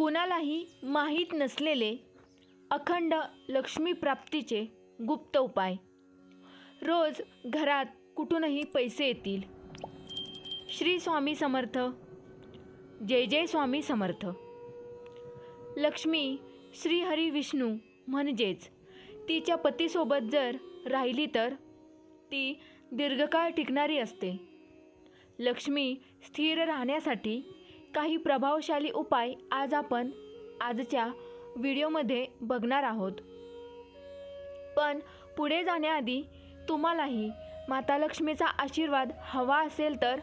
कुणालाही माहीत नसलेले अखंड लक्ष्मी प्राप्तीचे गुप्त उपाय. रोज घरात कुठूनही पैसे येतील. श्री स्वामी समर्थ. जय जय स्वामी समर्थ. लक्ष्मी श्रीहरी विष्णू म्हणजेच तिच्या पतीसोबत जर राहिली तर ती दीर्घकाळ टिकणारी असते. लक्ष्मी स्थिर राहण्यासाठी काही प्रभावशाली उपाय आज आपण आजच्या व्हिडिओमध्ये बघणार आहोत. पण पुढे जाण्याआधी तुम्हालाही माता लक्ष्मीचा आशीर्वाद हवा असेल तर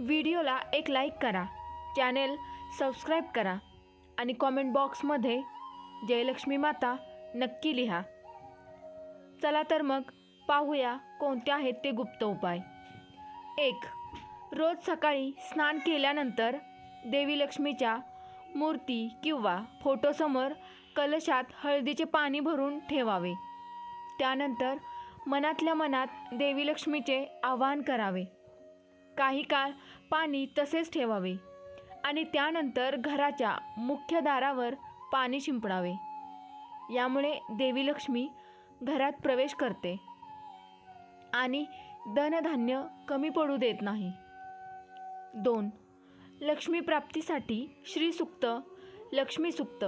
व्हिडिओला एक लाईक करा चॅनेल सबस्क्राईब करा आणि कॉमेंट बॉक्समध्ये जयलक्ष्मी माता नक्की लिहा. चला तर मग पाहूया कोणते आहेत ते गुप्त उपाय. एक रोज सकाळी स्नान केल्यानंतर देवी लक्ष्मीच्या मूर्ती किंवा फोटोसमोर कलशात हळदीचे पाणी भरून ठेवावे. त्यानंतर मनातल्या मनात देवी लक्ष्मीचे आवाहन करावे. काही काळ पाणी तसेच ठेवावे आणि त्यानंतर घराच्या मुख्य दारावर पाणी शिंपडावे. यामुळे देवी लक्ष्मी घरात प्रवेश करते आणि धनधान्य कमी पडू देत नाही. दोन लक्ष्मी प्राप्तीसाठी श्रीसुक्त लक्ष्मीसुक्त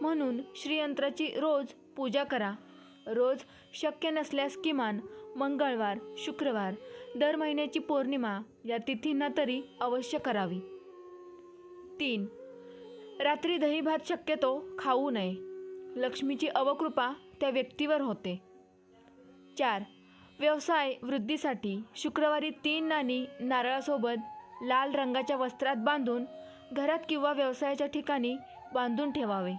म्हणून श्रीयंत्राची रोज पूजा करा. रोज शक्य नसल्यास किमान मंगळवार शुक्रवार दर महिन्याची पौर्णिमा या तिथींना तरी अवश्य करावी. तीन. रात्री दही भात शक्यतो खाऊ नये. लक्ष्मीची अवकृपा त्या व्यक्तीवर होते. चार. व्यवसाय वृद्धीसाठी शुक्रवारी तीन नाणी नारळासोबत लाल रंगाच्या वस्त्रात बांधून घरात किंवा व्यवसायाच्या ठिकाणी बांधून ठेवावे.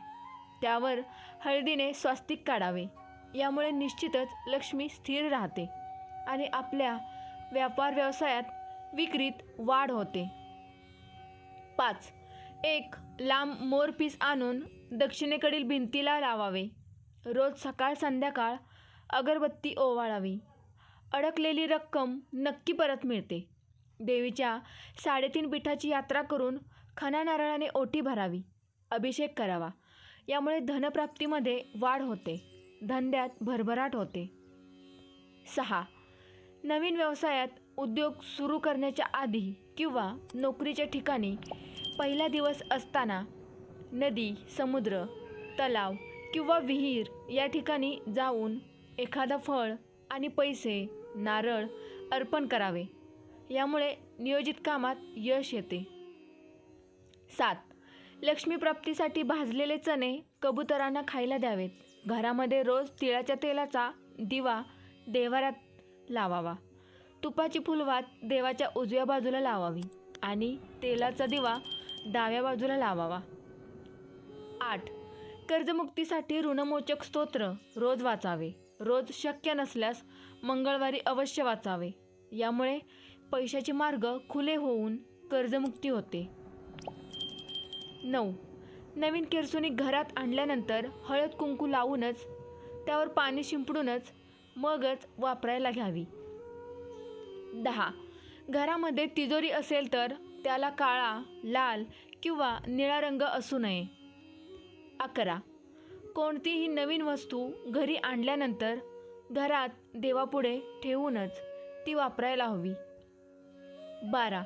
त्यावर हळदीने स्वास्तिक काढावे. यामुळे निश्चितच लक्ष्मी स्थिर राहते आणि आपल्या व्यापार व्यवसायात विक्रीत वाढ होते. पाच. एक लांब मोरपीस आणून दक्षिणेकडील भिंतीला लावावे. रोज सकाळ संध्याकाळ अगरबत्ती ओवाळावी. अडकलेली रक्कम नक्की परत मिळते. देवीच्या साडेतीन पीठाची यात्रा करून खना नारळाने ओटी भरावी अभिषेक करावा. यामुळे धनप्राप्तीमध्ये वाढ होते. धंद्यात भरभराट होते. सहा. नवीन व्यवसायात उद्योग सुरू करण्याच्या आधी किंवा नोकरीच्या ठिकाणी पहिला दिवस असताना नदी समुद्र तलाव किंवा विहीर या ठिकाणी जाऊन एखादा फळ आणि पैसे नारळ अर्पण करावे. यामुळे नियोजित कामात यश येते. सात. लक्ष्मी प्राप्तीसाठी भाजलेले चणे कबुतरांना खायला द्यावेत. घरामध्ये रोज तिळाच्या तेलाचा दिवा देवाऱ्यात लावावा. तुपाची फुलवात देवाच्या उजव्या बाजूला लावावी आणि तेलाचा दिवा डाव्या बाजूला लावावा. आठ. कर्जमुक्तीसाठी ऋणमोचक स्तोत्र रोज वाचावे. रोज शक्य नसल्यास मंगळवारी अवश्य वाचावे. यामुळे पैशाचे मार्ग खुले होऊन कर्जमुक्ती होते. नऊ. नवीन केरसुनी घरात आणल्यानंतर हळद कुंकू लावूनच त्यावर पाणी शिंपडूनच मगच वापरायला घ्यावी. दहा. घरामध्ये तिजोरी असेल तर त्याला काळा लाल किंवा निळा रंग असू नये. अकरा. कोणतीही नवीन वस्तू घरी आणल्यानंतर घरात देवापुढे ठेवूनच ती वापरायला हवी. बारा.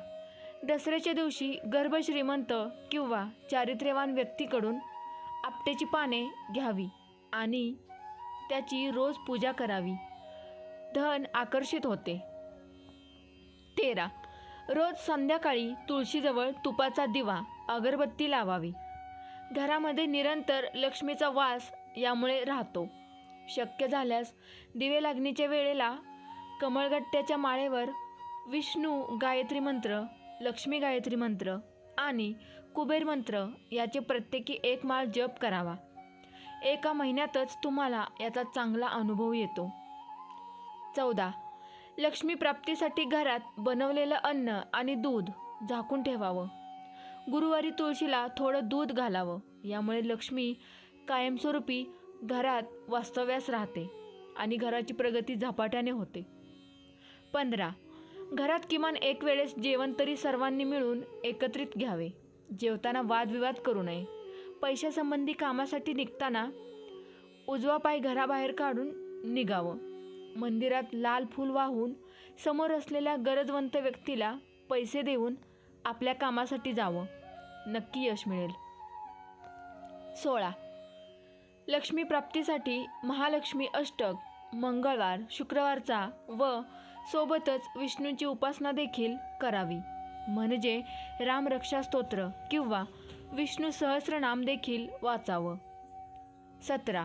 दसऱ्याच्या दिवशी गर्भश्रीमंत किंवा चारित्र्यवान व्यक्तीकडून आपटेची पाने घ्यावी आणि त्याची रोज पूजा करावी. धन आकर्षित होते. तेरा. रोज संध्याकाळी तुळशीजवळ तुपाचा दिवा अगरबत्ती लावावी. घरामध्ये निरंतर लक्ष्मीचा वास यामुळे राहतो. शक्य झाल्यास दिवे लागणीच्या वेळेला कमळगट्ट्याच्या माळेवर विष्णू गायत्री मंत्र लक्ष्मी गायत्री मंत्र आणि कुबेर मंत्र याचे प्रत्येकी एक माळ जप करावा. एका महिन्यातच तुम्हाला याचा चांगला अनुभव येतो. चौदा. लक्ष्मी प्राप्तीसाठी घरात बनवलेलं अन्न आणि दूध झाकून ठेवावं. गुरुवारी तुळशीला थोडं दूध घालावं. यामुळे लक्ष्मी कायमस्वरूपी घरात वास्तव्यास राहते आणि घराची प्रगती झपाट्याने होते. पंधरा. घरात किमान एक वेळेस जेवण तरी सर्वांनी मिळून एकत्रित घ्यावे. जेवताना वादविवाद करू नये. पैशासंबंधी कामासाठी निघताना उजवा पाय घराबाहेर काढून निघावं. मंदिरात लाल फूल वाहून समोर असलेल्या गरजवंत व्यक्तीला पैसे देऊन आपल्या कामासाठी जावं. नक्की यश मिळेल. सोळा. लक्ष्मी प्राप्तीसाठी महालक्ष्मी अष्टक मंगळवार शुक्रवारचा व सोबतच विष्णूंची उपासना देखील करावी. म्हणजे रामरक्षा स्तोत्र किंवा विष्णू सहस्रनाम देखील वाचावं. सतरा.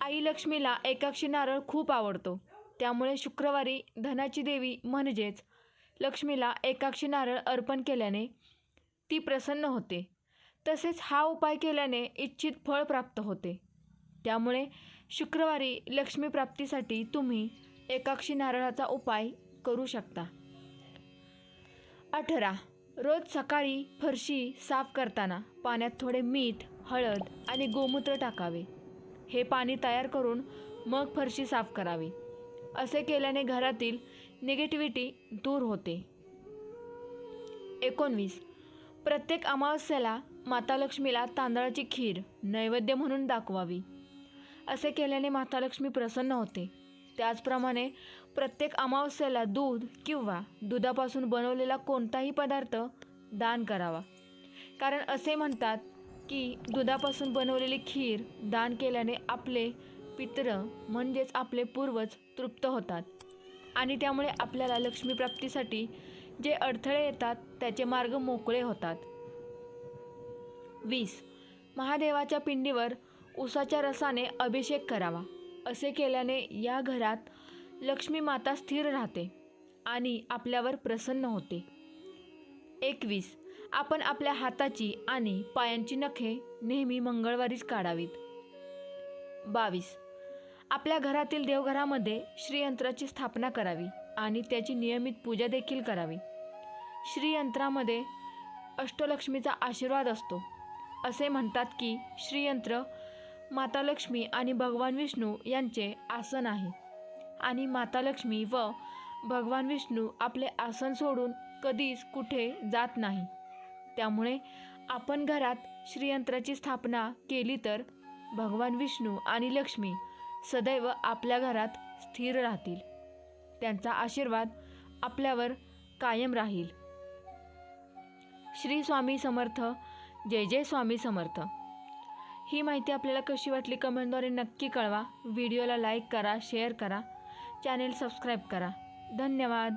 आई लक्ष्मीला एकाक्षी नारळ खूप आवडतो. त्यामुळे शुक्रवारी धनाची देवी म्हणजेच लक्ष्मीला एकाक्षी नारळ अर्पण केल्याने ती प्रसन्न होते. तसेच हा उपाय केल्याने इच्छित फळ प्राप्त होते. त्यामुळे शुक्रवारी लक्ष्मी प्राप्तीसाठी तुम्ही एकाक्षी नारळाचा उपाय करू शकता. अठरा. रोज सकाळी फरशी साफ करताना पाण्यात थोडे मीठ हळद आणि गोमूत्र टाकावे. हे पाणी तयार करून मग फरशी साफ करावी. असे केल्याने घरातील निगेटिव्हिटी दूर होते. एकोणवीस. प्रत्येक अमावस्याला माता लक्ष्मीला तांदळाची खीर नैवेद्य म्हणून दाखवावी. असे केल्याने माता लक्ष्मी प्रसन्न होते. त्याचप्रमाणे प्रत्येक अमावस्याला दूध किंवा दुधापासून बनवलेला कोणताही पदार्थ दान करावा. कारण असे म्हणतात की दुधापासून बनवलेली खीर दान केल्याने आपले पित्र म्हणजेच आपले पूर्वज तृप्त होतात आणि त्यामुळे आपल्याला लक्ष्मी प्राप्तीसाठी जे अडथळे येतात त्याचे मार्ग मोकळे होतात. वीस. महादेवाच्या पिंडीवर उसाच्या रसाने अभिषेक करावा. असे केल्याने या घरात लक्ष्मी माता स्थिर राहते आणि आपल्यावर प्रसन्न होते. एकवीस. आपण आपल्या हाताची आणि पायांची नखे नेहमी मंगळवारीच काढावीत. बावीस. आपल्या घरातील देवघरामध्ये श्रीयंत्राची स्थापना करावी आणि त्याची नियमित पूजा देखील करावी. श्रीयंत्रामध्ये अष्टलक्ष्मीचा आशीर्वाद असतो. असे म्हणतात की श्रीयंत्र माता लक्ष्मी आणि भगवान विष्णू यांचे आसन आहे. आणि माता लक्ष्मी व भगवान विष्णू आपले आसन सोडून कधीच कुठे जात नाही. त्यामुळे आपण घरात श्रीयंत्राची स्थापना केली तर भगवान विष्णू आणि लक्ष्मी सदैव आपल्या घरात स्थिर राहतील. त्यांचा आशीर्वाद आपल्यावर कायम राहील. श्री स्वामी समर्थ. जय जय स्वामी समर्थ. ही माहिती आपल्याला कशी वाटली कमेंटद्वारे नक्की कळवा. व्हिडिओला लाईक करा शेअर करा. चॅनेल सबस्क्राईब करा. धन्यवाद.